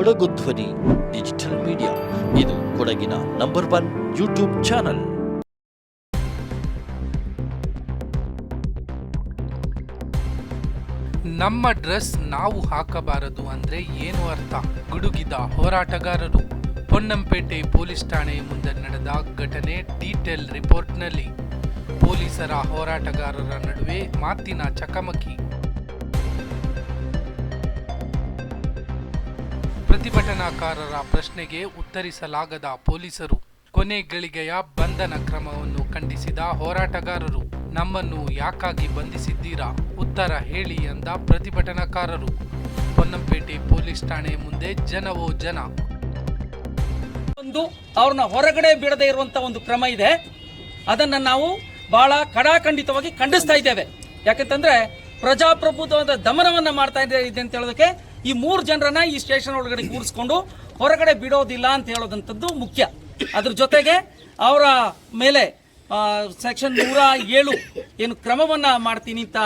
ಕೊಡಗು ಧ್ವನಿ, digital media. ಇದು ಕೊಡಗಿನ ನಂಬರ್ ಒನ್ ಯೂಟ್ಯೂಬ್ ಚಾನಲ್. ನಮ್ಮ ಡ್ರೆಸ್ ನಾವು ಹಾಕಬಾರದು ಅಂದ್ರೆ ಏನು ಅರ್ಥ? ಗುಡುಗಿದ ಹೋರಾಟಗಾರರು. ಪೊನ್ನಂಪೇಟೆ ಪೊಲೀಸ್ ಠಾಣೆ ಮುಂದೆ ನಡೆದ ಘಟನೆ ಡೀಟೇಲ್ ರಿಪೋರ್ಟ್ನಲ್ಲಿ. ಪೊಲೀಸರ ಹೋರಾಟಗಾರರ ನಡುವೆ ಮಾತಿನ ಚಕಮಕಿ. ಪ್ರತಿಭಟನಾಕಾರರ ಪ್ರಶ್ನೆಗೆ ಉತ್ತರಿಸಲಾಗದ ಪೊಲೀಸರು, ಕೊನೆ ಗಳಿಗೆಯ ಬಂಧನ ಕ್ರಮವನ್ನು ಖಂಡಿಸಿದ ಹೋರಾಟಗಾರರು, ನಮ್ಮನ್ನು ಯಾಕಾಗಿ ಬಂಧಿಸಿದ್ದೀರಾ? ಉತ್ತರ ಹೇಳಿ ಎಂದ ಪ್ರತಿಭಟನಾಕಾರರು. ಪೊನ್ನಂಪೇಟೆ ಪೊಲೀಸ್ ಠಾಣೆ ಮುಂದೆ ಜನವೋ ಜನ. ಒಂದು, ಅವ್ರನ್ನ ಹೊರಗಡೆ ಬಿಡದೆ ಇರುವಂತ ಒಂದು ಕ್ರಮ ಇದೆ. ಅದನ್ನ ನಾವು ಬಹಳ ಕಡಾಖಂಡಿತವಾಗಿ ಖಂಡಿಸ್ತಾ ಇದ್ದೇವೆ. ಯಾಕಂತಂದ್ರೆ ಪ್ರಜಾಪ್ರಭುತ್ವದ ದಮನವನ್ನ ಮಾಡ್ತಾ ಇದೆ ಇದೆ ಅಂತ ಹೇಳೋದಕ್ಕೆ ಈ ಮೂರು ಜನರನ್ನ ಈ ಸ್ಟೇಷನ್ ಒಳಗಡೆ ಕೂರಿಸ್ಕೊಂಡು ಹೊರಗಡೆ ಬಿಡೋದಿಲ್ಲ ಅಂತ ಹೇಳೋದಂಥದ್ದು ಮುಖ್ಯ. ಅದ್ರ ಜೊತೆಗೆ ಅವರ ಮೇಲೆ ಸೆಕ್ಷನ್ ನೂರ ಏಳು ಏನು ಕ್ರಮವನ್ನ ಮಾಡ್ತೀನಿ ಅಂತ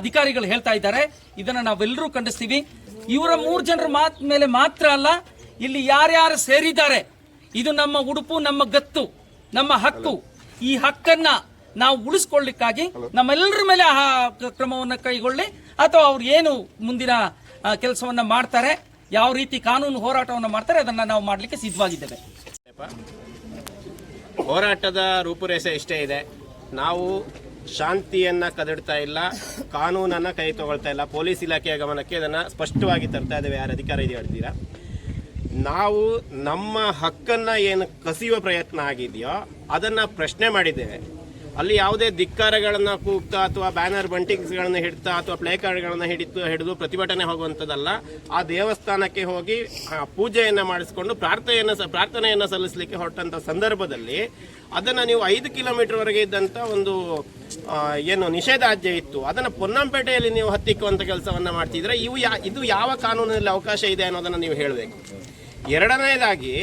ಅಧಿಕಾರಿಗಳು ಹೇಳ್ತಾ ಇದ್ದಾರೆ. ಇದನ್ನ ನಾವೆಲ್ಲರೂ ಖಂಡಿಸ್ತೀವಿ. ಇವರ ಮೂರು ಜನರ ಮಾತ್ ಮೇಲೆ ಮಾತ್ರ ಅಲ್ಲ ಇಲ್ಲಿ ಯಾರ್ಯಾರು ಸೇರಿದ್ದಾರೆ ಇದು ನಮ್ಮ ಉಡುಪು ನಮ್ಮ ಗತ್ತು ನಮ್ಮ ಹಕ್ಕು. ಈ ಹಕ್ಕನ್ನ ನಾವು ಉಳಿಸ್ಕೊಳ್ಳಿಕ್ಕಾಗಿ ನಮ್ಮೆಲ್ಲರ ಮೇಲೆ ಆ ಕ್ರಮವನ್ನು ಕೈಗೊಳ್ಳಿ ಅಥವಾ ಅವ್ರು ಏನು ಮುಂದಿನ ಕೆಲಸವನ್ನ ಮಾಡ್ತಾರೆ. ಯಾವ ರೀತಿ ಕಾನೂನು ಹೋರಾಟವನ್ನು ಮಾಡ್ತಾರೆ, ಅದನ್ನ ನಾವು ಮಾಡಲಿಕ್ಕೆ ಸಿದ್ಧವಾಗಿದ್ದೇವೆ. ಹೋರಾಟದ ರೂಪುರೇಷೆ ಇಷ್ಟೇ ಇದೆ. ನಾವು ಶಾಂತಿಯನ್ನ ಕದಡ್ತಾ ಇಲ್ಲ, ಕಾನೂನನ್ನ ಕೈ ತಗೊಳ್ತಾ ಇಲ್ಲ. ಪೊಲೀಸ್ ಇಲಾಖೆಯ ಗಮನಕ್ಕೆ ಇದನ್ನ ಸ್ಪಷ್ಟವಾಗಿ ತರ್ತಾ ಇದ್ದೇವೆ. ಯಾರು ಅಧಿಕಾರ ಇದೆ ಹೇಳ್ತೀರಾ? ನಾವು ನಮ್ಮ ಹಕ್ಕನ್ನ ಏನು ಕಸಿಯುವ ಪ್ರಯತ್ನ ಆಗಿದೆಯೋ, ಅದನ್ನ ಪ್ರಶ್ನೆ ಮಾಡಿದ್ದೇವೆ. ಅಲ್ಲಿ ಯಾವುದೇ ಧಿಕ್ಕಾರಗಳನ್ನ ಕೂಗ್ತಾ ಅಥವಾ ಬ್ಯಾನರ್ ಬಂಟಿಂಗ್ಸ್ಗಳನ್ನ ಹಿಡ್ತಾ ಅಥವಾ ಪ್ಲೇ ಕಾರ್ಡ್ಗಳನ್ನ ಹಿಡಿತು ಹಿಡಿದು ಪ್ರತಿಭಟನೆ ಹೋಗುವಂಥದ್ದಲ್ಲ, ಆ ದೇವಸ್ಥಾನಕ್ಕೆ ಹೋಗಿ ಪೂಜೆಯನ್ನು ಮಾಡಿಸ್ಕೊಂಡು ಪ್ರಾರ್ಥನೆಯನ್ನು ಪ್ರಾರ್ಥನೆಯನ್ನ ಸಲ್ಲಿಸಲಿಕ್ಕೆ ಹೊರಟಂತ ಸಂದರ್ಭದಲ್ಲಿ ಅದನ್ನ ನೀವು ಐದು ಕಿಲೋಮೀಟರ್ ವರೆಗೆ ಇದ್ದಂತ ಒಂದು ಏನು ನಿಷೇಧಾಜ್ಞೆ ಇತ್ತು. ಅದನ್ನ ಪೊನ್ನಂಪೇಟೆಯಲ್ಲಿ ನೀವು ಹತ್ತಿಕ್ಕುವಂಥ ಕೆಲಸವನ್ನ ಮಾಡ್ತಿದ್ರೆ ಇವು ಯಾ, ಇದು ಯಾವ ಕಾನೂನಿನಲ್ಲಿ ಅವಕಾಶ ಇದೆ ಅನ್ನೋದನ್ನ ನೀವು ಹೇಳಬೇಕು. ಎರಡನೇದಾಗಿ,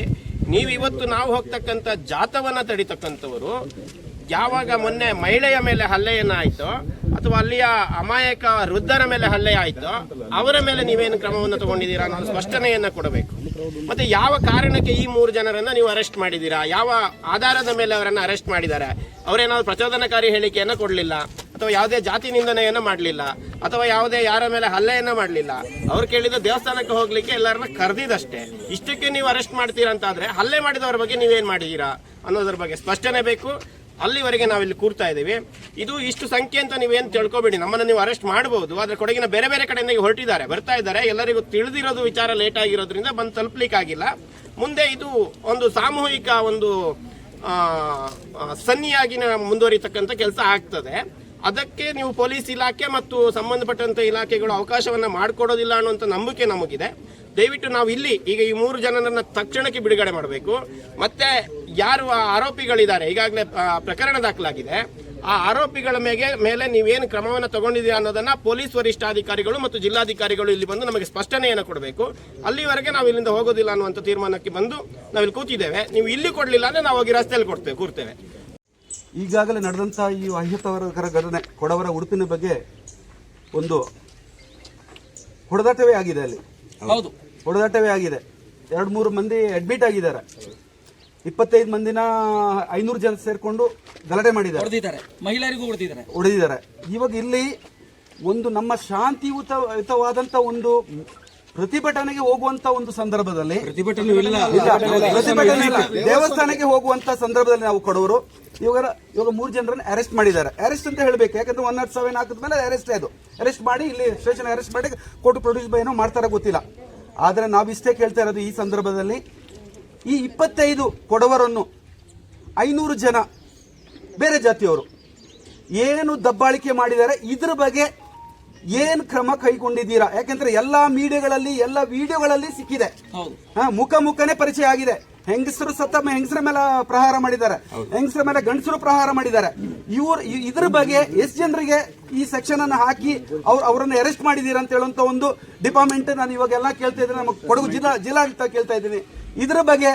ನೀವು ಇವತ್ತು ನಾವು ಹೋಗ್ತಕ್ಕಂಥ ಜಾತವನ್ನ ತಡಿತಕ್ಕಂಥವರು ಯಾವಾಗ ಮೊನ್ನೆ ಮಹಿಳೆಯ ಮೇಲೆ ಹಲ್ಲೆಯನ್ನ ಆಯ್ತೋ, ಅಥವಾ ಅಲ್ಲಿಯ ಅಮಾಯಕ ವೃದ್ಧರ ಮೇಲೆ ಹಲ್ಲೆ ಆಯಿತು, ಅವರ ಮೇಲೆ ನೀವೇನು ಕ್ರಮವನ್ನು ತಗೊಂಡಿದ್ದೀರಾ ಅನ್ನೋ ಸ್ಪಷ್ಟನೆಯನ್ನು ಕೊಡಬೇಕು. ಮತ್ತೆ ಯಾವ ಕಾರಣಕ್ಕೆ ಈ ಮೂರು ಜನರನ್ನ ನೀವು ಅರೆಸ್ಟ್ ಮಾಡಿದ್ದೀರಾ? ಯಾವ ಆಧಾರದ ಮೇಲೆ ಅವರನ್ನು ಅರೆಸ್ಟ್ ಮಾಡಿದ್ದಾರೆ? ಅವರೇನಾದ್ರು ಪ್ರಚೋದನಕಾರಿ ಹೇಳಿಕೆಯನ್ನ ಕೊಡಲಿಲ್ಲ, ಅಥವಾ ಯಾವುದೇ ಜಾತಿ ನಿಂದನೆಯನ್ನು ಮಾಡಲಿಲ್ಲ, ಅಥವಾ ಯಾವುದೇ ಯಾರ ಮೇಲೆ ಹಲ್ಲೆಯನ್ನ ಮಾಡಲಿಲ್ಲ. ಅವ್ರು ಕೇಳಿದ ದೇವಸ್ಥಾನಕ್ಕೆ ಹೋಗ್ಲಿಕ್ಕೆ ಎಲ್ಲರನ್ನ ಕರೆದಿದಷ್ಟೇ ಇಷ್ಟಕ್ಕೆ ನೀವು ಅರೆಸ್ಟ್ ಮಾಡ್ತೀರಾ ಅಂತ ಆದ್ರೆ ಹಲ್ಲೆ ಮಾಡಿದವರ ಬಗ್ಗೆ ನೀವೇನು ಮಾಡಿದೀರಾ ಅನ್ನೋದ್ರ ಬಗ್ಗೆ ಸ್ಪಷ್ಟನೆ ಬೇಕು. ಅಲ್ಲಿವರೆಗೆ ನಾವಿಲ್ಲಿ ಕೂರ್ತಾ ಇದ್ದೀವಿ. ಇದು ಇಷ್ಟು ಸಂಖ್ಯೆ ಅಂತ ನೀವೇನು ತಿಳ್ಕೊಬೇಡಿ. ನಮ್ಮನ್ನು ನೀವು ಅರೆಸ್ಟ್ ಮಾಡಬಹುದು ಆದರೆ ಕೊಡಗಿನ ಬೇರೆ ಬೇರೆ ಕಡೆಯಿಂದ ಹೊರಟಿದ್ದಾರೆ. ಬರ್ತಾ ಇದ್ದಾರೆ. ಎಲ್ಲರಿಗೂ ತಿಳಿದಿರೋದು ವಿಚಾರ ಲೇಟ್ ಆಗಿರೋದ್ರಿಂದ ಬಂದು ತಲುಪಲಿಕ್ಕಾಗಿಲ್ಲ. ಮುಂದೆ ಇದು ಒಂದು ಸಾಮೂಹಿಕ ಒಂದು ಆ, ಆ, ಸನ್ನಿಯಾಗಿ ನ- ಮುಂದುವರಿತಕ್ಕಂಥ ಕೆಲಸ ಆಗ್ತದೆ. ಅದಕ್ಕೆ ನೀವು ಪೊಲೀಸ್ ಇಲಾಖೆ ಮತ್ತು ಸಂಬಂಧಪಟ್ಟಂತ ಇಲಾಖೆಗಳು ಅವಕಾಶವನ್ನ ಮಾಡಿಕೊಡೋದಿಲ್ಲ ಅನ್ನುವಂಥ ನಂಬಿಕೆ ನಮಗಿದೆ. ದಯವಿಟ್ಟು ನಾವು ಇಲ್ಲಿ ಈಗ ಈ ಮೂರು ಜನರನ್ನು ತಕ್ಷಣಕ್ಕೆ ಬಿಡುಗಡೆ ಮಾಡಬೇಕು. ಮತ್ತೆ ಯಾರು ಆ ಆರೋಪಿಗಳಿದ್ದಾರೆ? ಈಗಾಗಲೇ ಪ್ರಕರಣ ದಾಖಲಾಗಿದೆ. ಆ ಆರೋಪಿಗಳ ಮೇಲೆ ಮೇಲೆ ನೀವೇನು ಕ್ರಮವನ್ನು ತಗೊಂಡಿದ್ದೀರಾ ಅನ್ನೋದನ್ನ ಪೊಲೀಸ್ ವರಿಷ್ಠಾಧಿಕಾರಿಗಳು ಮತ್ತು ಜಿಲ್ಲಾಧಿಕಾರಿಗಳು ಇಲ್ಲಿ ಬಂದು ನಮಗೆ ಸ್ಪಷ್ಟನೆಯನ್ನು ಕೊಡಬೇಕು. ಅಲ್ಲಿವರೆಗೆ ನಾವು ಇಲ್ಲಿಂದ ಹೋಗೋದಿಲ್ಲ ಅನ್ನುವಂಥ ತೀರ್ಮಾನಕ್ಕೆ ಬಂದು ನಾವಿಲ್ಲಿ ಕೂತಿದ್ದೇವೆ. ನೀವು ಇಲ್ಲಿ ಕೊಡಲಿಲ್ಲ ಅಂದ್ರೆ ನಾವು ಹೋಗಿ ರಸ್ತೆಯಲ್ಲಿ ಕೊಡ್ತೇವೆ ಕೂರ್ತೇವೆ. ಈಗಾಗಲೇ ನಡೆದಂಥ ಈ ಅಹಿತಕರ ಘಟನೆ ಕೊಡವರ ಉಡುಪಿನ ಬಗ್ಗೆ ಒಂದು ಹೊಡೆದಾಟವೇ ಆಗಿದೆ ಅಲ್ಲಿ. ಹೌದು. ಹೊಡೆದಾಟವೇ ಆಗಿದೆ. ಎರಡು ಮೂರು ಮಂದಿ ಅಡ್ಮಿಟ್ ಆಗಿದ್ದಾರೆ. ಇಪ್ಪತ್ತೈದು ಮಂದಿನ ಐನೂರು ಜನ ಸೇರ್ಕೊಂಡು ಗಲಾಟೆ ಮಾಡಿದ್ದಾರೆ. ಹೊಡೆದಿದ್ದಾರೆ. ಮಹಿಳೆಯರಿಗೂ ಹೊಡೆದಿದ್ದಾರೆ. ಹೊಡೆದಿದ್ದಾರೆ. ಇವಾಗ ಇಲ್ಲಿ ಒಂದು ನಮ್ಮ ಶಾಂತಿಯುತಯುತವಾದಂತ ಒಂದು ಪ್ರತಿಭಟನೆಗೆ ಹೋಗುವಂತ ಒಂದು ಸಂದರ್ಭದಲ್ಲಿ ಪ್ರತಿಭಟನೆ ಇಲ್ಲ. ದೇವಸ್ಥಾನಕ್ಕೆ ಹೋಗುವಂತ ಸಂದರ್ಭದಲ್ಲಿ ನಾವು ಕೊಡೋರು ಇವಾಗ ಇವಾಗ ಮೂರು ಜನರನ್ನ ಅರೆಸ್ಟ್ ಮಾಡಿದ್ದಾರೆ. ಅರೆಸ್ಟ್ ಅಂತ ಹೇಳಬೇಕು ಯಾಕಂದ್ರೆ ಒನ್ ನಾಟ್ ಸೆವೆನ್ ಹಾಕಿದ ಮೇಲೆ ಅರೆಸ್ಟ್ ಅದು. ಅರೆಸ್ಟ್ ಮಾಡಿ ಇಲ್ಲಿ ಸ್ಟೇಷನ್ ಅರೆಸ್ಟ್ ಮಾಡಿ ಕೋರ್ಟ್ ಪ್ರೊಡ್ಯೂಸ್ ಏನೋ ಮಾಡ್ತಾರ ಗೊತ್ತಿಲ್ಲ. ಆದರೆ ನಾವು ಇಷ್ಟೇ ಕೇಳ್ತಾ ಇರೋದು ಈ ಸಂದರ್ಭದಲ್ಲಿ ಈ ಇಪ್ಪತ್ತೈದು ಕೊಡವರನ್ನು ಐನೂರು ಜನ ಬೇರೆ ಜಾತಿಯವರು ಏನು ದಬ್ಬಾಳಿಕೆ ಮಾಡಿದ್ದಾರೆ ಇದ್ರ ಬಗ್ಗೆ ಏನು ಕ್ರಮ ಕೈಗೊಂಡಿದ್ದೀರಾ? ಯಾಕೆಂದ್ರೆ ಎಲ್ಲಾ ಮೀಡಿಯಾಗಳಲ್ಲಿ ಎಲ್ಲ ವಿಡಿಯೋಗಳಲ್ಲಿ ಸಿಕ್ಕಿದೆ. ಮುಖ ಮುಖನೇ ಪರಿಚಯ ಆಗಿದೆ. ಹೆಂಗಸರು ಸತ್ತ ಹೆಂಗಸರ ಮೇಲೆ ಪ್ರಹಾರ ಮಾಡಿದ್ದಾರೆ. ಹೆಂಗಸರ ಮೇಲೆ ಗಂಡಸರು ಪ್ರಹಾರ ಮಾಡಿದ್ದಾರೆ. ಇವ್ರ ಇದ್ರ ಬಗ್ಗೆ ಎಷ್ಟು ಜನರಿಗೆ ಈ ಸೆಕ್ಷನ್ ಅನ್ನು ಹಾಕಿ ಅವ್ರು ಅವರನ್ನು ಅರೆಸ್ಟ್ ಮಾಡಿದೀರ ಅಂತ ಹೇಳುವಂತ ಒಂದು ಡಿಪಾರ್ಟ್ಮೆಂಟ್ ನಾನು ಇವಾಗೆಲ್ಲ ಕೇಳ್ತಾ ಇದ್ದೀನಿ. ನಮ್ಮ ಕೊಡಗು ಜಿಲ್ಲಾ ಜಿಲ್ಲಾಡಳಿತ ಕೇಳ್ತಾ ಇದ್ದೀನಿ. ಇದ್ರ ಬಗ್ಗೆ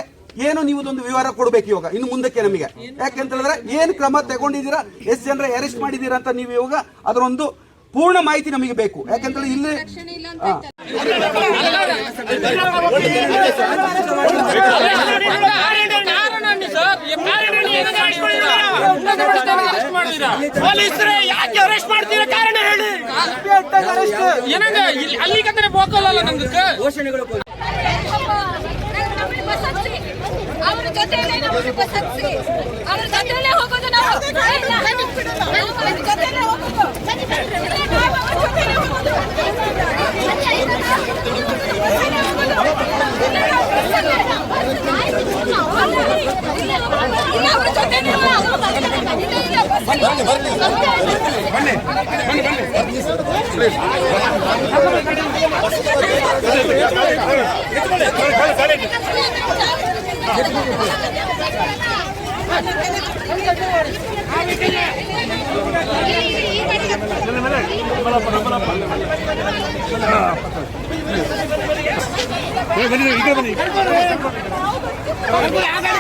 ಏನು ನೀವು ಒಂದು ವಿವರ ಕೊಡಬೇಕು ಇವಾಗ ಇನ್ನು ಮುಂದಕ್ಕೆ ನಮಗೆ ಯಾಕೆಂತ ಹೇಳಿದ್ರೆ ಏನು ಕ್ರಮ ತಗೊಂಡಿದ್ದೀರಾ ಎಷ್ಟು ಜನರ ಅರೆಸ್ಟ್ ಮಾಡಿದ್ದೀರಾ ಅಂತ ನೀವು ಇವಾಗ ಅದರೊಂದು ಪೂರ್ಣ ಮಾಹಿತಿ ನಮಗೆ ಬೇಕು ಯಾಕಂತೇಳಿ ಇಲ್ಲಿ. ಪೊಲೀಸರೇ ಯಾಕೆ ಅರೆಸ್ಟ್ ಹೋಗಲ್ಲ ನಮ್ಗೆ ಅವ್ರ ಜೊತೆಲೆ ನಾವು ಹತ್ಸಿ ಅವ್ರ ಜೊತೆಲೆ ಹೋಗೋದು ನಾವು ಜೊತೆಲೆ ಹೋಗೋದು ಇಲ್ಲ, ಅವ್ರ ఇక్కడ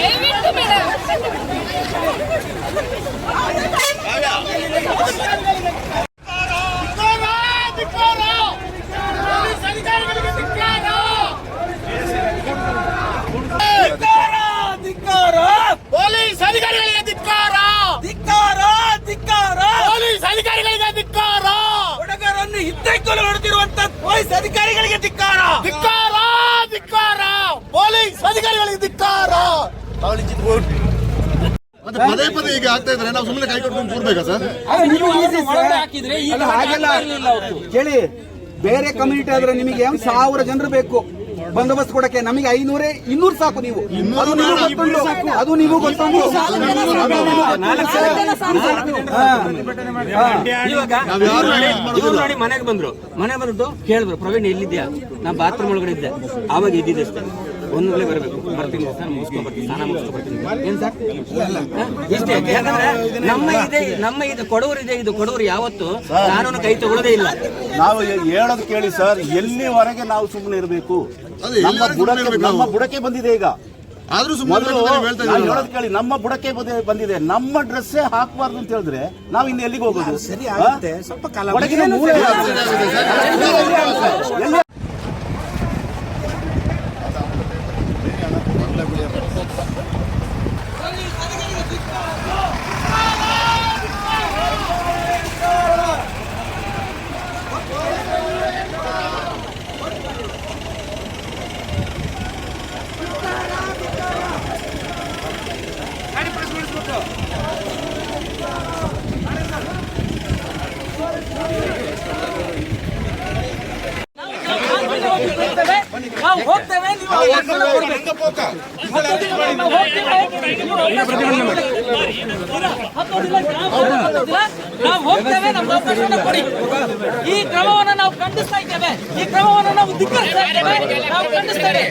ದಯವಿಟ್ಟು ಮೇಡಮ್ ಪೊಲೀಸ್ ಅಧಿಕಾರಿಗಳಿಗೆ ಧಿಕ್ಕಾರ ಧಿಕ್ಕಾರ ಧಿಕ್ಕಾರ ಪೊಲೀಸ್ ಅಧಿಕಾರಿಗಳಿಗೆ ಧಿಕ್ಕಾರ ಹುಡುಗರನ್ನು ಹಿದ್ದೈಕೊಲು ಹೊಡೆದಿರುವಂತ ಪೊಲೀಸ್ ಅಧಿಕಾರಿಗಳಿಗೆ ಧಿಕ್ಕಾರ. ಧಿಕ್ಕಾರ ಧಿಕ್ಕಾರ. ಪೊಲೀಸ್ ಅಧಿಕಾರಿಗಳಿಗೆ ಧಿಕ್ಕಾರ. ಮತ್ತೆ ಪದೇ ಪದೇ ಈಗ ಆಗ್ತಾ ಇದ್ರೆ ನಾವು ಸುಮ್ಮನೆ ಕೈ ಕೊಟ್ಕೊಂಡು ಕೂರ್ಬೇಕಾ ಸರ್? ಹಾಗೆಲ್ಲ ಕೇಳಿ ಬೇರೆ ಕಮ್ಯುನಿಟಿ ಆದ್ರೆ ನಿಮಗೆ ಸಾವಿರ ಜನರು ಬೇಕು. ಬಂದೋಬಸ್ತ್ ಕೊಡಕ್ಕೆ ನಮಗೆ ಐನೂರೇ ಇನ್ನೂರು ಸಾಕು ನೀವು. ಅದು ನೀವು ಗೊತ್ತುಂಟು. ಅದು ನೀವು ಗೊತ್ತುಂಟು. ಮನೆಗೆ ಬಂದ್ರು. ಮನೆ ಬಂದು ಕೇಳಿದ್ರು ಪ್ರವೀಣ್ ಎಲ್ಲಿದ್ಯಾ ನಾ ಬಾತ್ರೂಮ್ ಒಳಗಡೆ ಇದ್ದೆ. ಆವಾಗ ಇದ್ದಿದ್ದೆ ಅಷ್ಟೇ. ಒಂದ್ಲೇ ಬರಬೇಕು. ಬರ್ತೀನಿ ಸರ್ ಮುಗಿಸ್ಕೊಂಡು ಬರ್ತೀನಿ. ಸ್ನಾನ ಮುಗಿಸ್ಕೊಂಡು ಬರ್ತೀನಿ. ಏನ್ ಸರ್? ಇಷ್ಟೇ ಯಾಕಂದ್ರೆ ನಮ್ಮ ಇದೆ ನಮ್ಮ ಇದು ಕೊಡವರು ಇದೆ ಇದು ಕೊಡವರು ಯಾವತ್ತು ಕಾನೂನು ಕೈ ತಗೊಳ್ಳೋದೇ ಇಲ್ಲ. ನಾವು ಹೇಳೋದು ಕೇಳಿ ಸರ್ ಎಲ್ಲಿವರೆಗೆ ನಾವು ಸುಮ್ಮನೆ ಇರಬೇಕು? ನಮ್ಮ ಬುಡಕ್ಕೆ ನಮ್ಮ? ಬುಡಕ್ಕೆ ಬಂದಿದೆ ಈಗ ಆದ್ರೂ ಸುಮ್ಮನೆ ಮೊದಲು ಇದ್ದೀವಿ ಹೇಳೋದು ಕೇಳಿ ನಮ್ಮ ಬುಡಕ್ಕೆ ಬಂದಿ- ಬಂದಿದೆ ನಮ್ಮ ಡ್ರೆಸ್ಸೇ ಹಾಕಬಾರ್ದು ಅಂತ ಹೇಳಿದ್ರೆ ನಾವು ಇನ್ನು ಎಲ್ಲಿಗೆ ಹೋಗೋದು ಸರಿ ಆಗುತ್ತೆ ಸ್ವಲ್ಪ ಕಾಲ ಒಳಗಿನ ಮೂಲೆ ಎಲ್ಲಿ- ನಾವು ಹೋಗ್ತೇವೆ ನೀವು ಅವಕಾಶ ಕೊಡ್ಬೇಕು. ಹತ್ತೋದಿಲ್ಲ, ನಾವು ಹೋಗ್ತೇವೆ. ನೀವು ಅವಕಾಶ ಕೊಡ್ಬೇಕು. ಹತ್ತೋದಿಲ್ಲ, ನಾವು ಹತ್ತೋದಿಲ್ಲ. ನಾವು ಹೋಗ್ತೇವೆ ನಮ್ಗೆ ಅವಕಾಶವನ್ನು ಕೊಡಿ ಈ ಕ್ರಮವನ್ನು ನಾವು ಖಂಡಿಸ್ತಾ ಇದ್ದೇವೆ. ಈ ಕ್ರಮವನ್ನು ನಾವು ಧಿಕ್ಕರಿಸ್ತಾ ಇದ್ದೇವೆ. ನಾವು ಖಂಡಿಸ್ತೇವೆ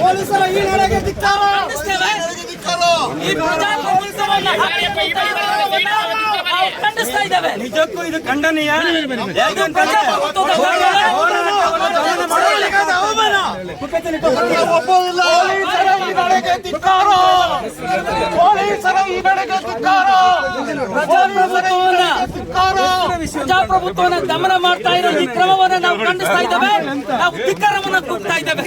ಪೊಲೀಸರ ಈ ನಡೆಗೆ ಧಿಕ್ಕಾರ. ಇದ್ದೇವೆ ನಿಜಕ್ಕೂ ಇದು ಖಂಡನೀಯ. ಪೊಲೀಸರ ಈ ನಡೆಗೆ ಧಿಕ್ಕಾರ. ಪ್ರಜಾಪ್ರಭುತ್ವವನ್ನ ದಮನ ಮಾಡ್ತಾ ಇರೋ ಈ ನಾವು ಖಂಡಿಸ್ತಾ ಇದ್ದೇವೆ. ನಾವು ಧಿಕ್ಕಾರವನ್ನ ಕೂಗ್ತಾ ಇದ್ದೇವೆ.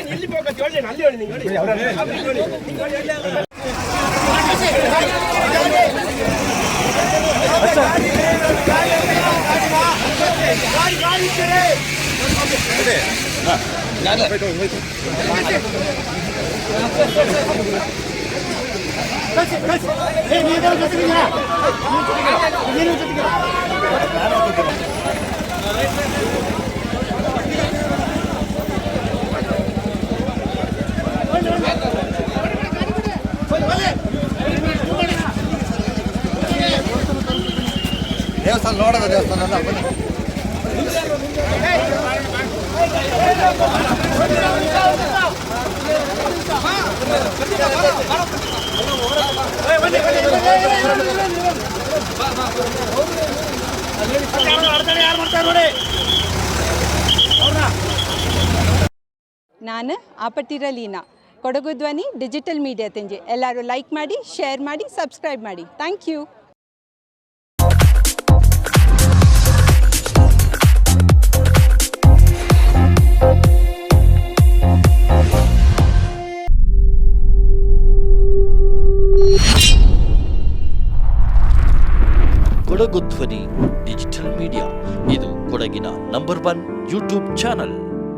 ದೇವಸ್ಥಾನ ನೋಡೋದ ದೇವಸ್ಥಾನ ಬನ್ನಿ ನಾನು ಆಪಟ್ಟಿರ ಲೀನಾ. ಕೊಡಗು ಧ್ವನಿ ಡಿಜಿಟಲ್ ಮೀಡಿಯಾ ತೆಂಜೆ. ಎಲ್ಲರೂ ಲೈಕ್ ಮಾಡಿ ಶೇರ್ ಮಾಡಿ ಸಬ್ಸ್ಕ್ರೈಬ್ ಮಾಡಿ. ಥ್ಯಾಂಕ್ ಯು ಕೊಡಗು ಧ್ವನಿ